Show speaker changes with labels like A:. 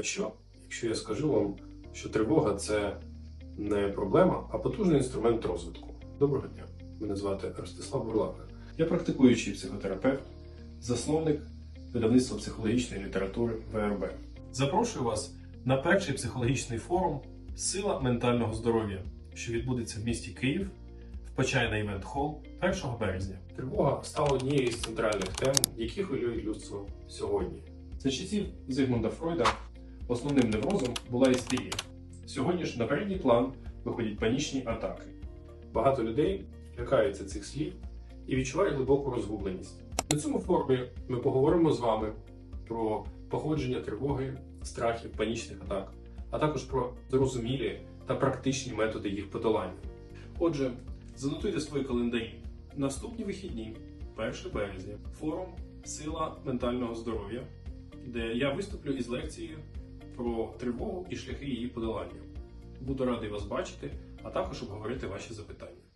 A: А що, якщо я скажу вам, що тривога це не проблема, а потужний інструмент розвитку? Доброго дня! Мене звати Ростислав Бурлака. Я практикуючий психотерапевт, засновник видавництва психологічної літератури ВРБ. Запрошую вас на перший психологічний форум Сила ментального здоров'я, що відбудеться в місті Київ в Почайна Івент Холл 1 березня. Тривога стала однією з центральних тем, які хвилюють людство сьогодні. За часів Зигмунда Фройда основним неврозом була істерія. Сьогодні ж на передній план виходять панічні атаки. Багато людей лякаються цих слів і відчувають глибоку розгубленість. На цьому форумі ми поговоримо з вами про походження тривоги, страхів, панічних атак, а також про зрозумілі та практичні методи їх подолання. Отже, занотуйте свої календарі. Наступні вихідні, 1 березня, форум Сила ментального здоров'я, де я виступлю із лекцією про тривогу і шляхи її подолання. Буду радий вас бачити, а також обговорити ваші запитання.